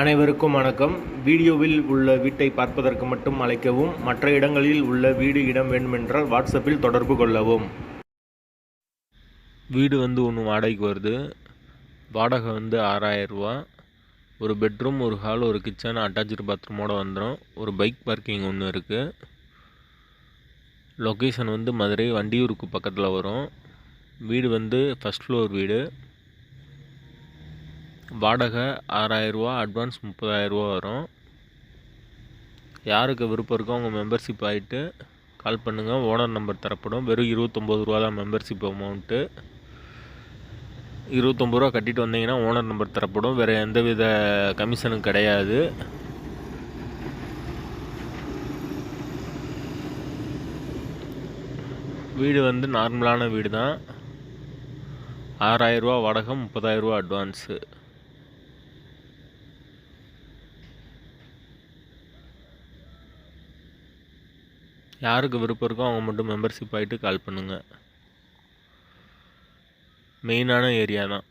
அனைவருக்கும் வணக்கம். வீடியோவில் உள்ள வீட்டை பார்ப்பதற்கு மட்டும் அழைக்கவும் மற்ற இடங்களில் உள்ள வீடு இடம் வேண்டுமென்றால் வாட்ஸ்அப்பில் தொடர்பு கொள்ளவும். வீடு வந்து ஒன்று வாடகைக்கு வருது. வாடகை வந்து ஆறாயிரம் ரூபா. ஒரு பெட்ரூம் ஒரு ஹால் ஒரு கிச்சன் அட்டாச்சு பாத்ரூமோடு வந்துடும் ஒரு பைக் பார்க்கிங் ஒன்று இருக்குது லொக்கேஷன் வந்து மதுரை வண்டியூருக்கு பக்கத்தில் வரும். வீடு வந்து ஃபஸ்ட் ஃப்ளோர் வீடு. வாடகை ஆறாயிரரூவா அட்வான்ஸ் முப்பதாயிரரூவா வரும். யாருக்கு விருப்பம் இருக்கோ அவங்க மெம்பர்ஷிப் ஆகிட்டு கால் பண்ணுங்கள் ஓனர் நம்பர் தரப்படும். வெறும் இருபத்தொம்போது ரூபா தான் மெம்பர்ஷிப் அமௌண்ட்டு இருபத்தொம்பது ரூபா கட்டிட்டு வந்தீங்கன்னா ஓனர் நம்பர் தரப்படும். வேறு எந்தவித கமிஷனும் கிடையாது. வீடு வந்து நார்மலான வீடு தான் ஆறாயிரரூவா வாடகை முப்பதாயிரரூவா அட்வான்ஸு யாருக்கு விருப்பம் இருக்கோ அவங்க மட்டும் மெம்பர்ஷிப் ஆகிட்டு கால் பண்ணுங்கள் மெயினான ஏரியா தான்.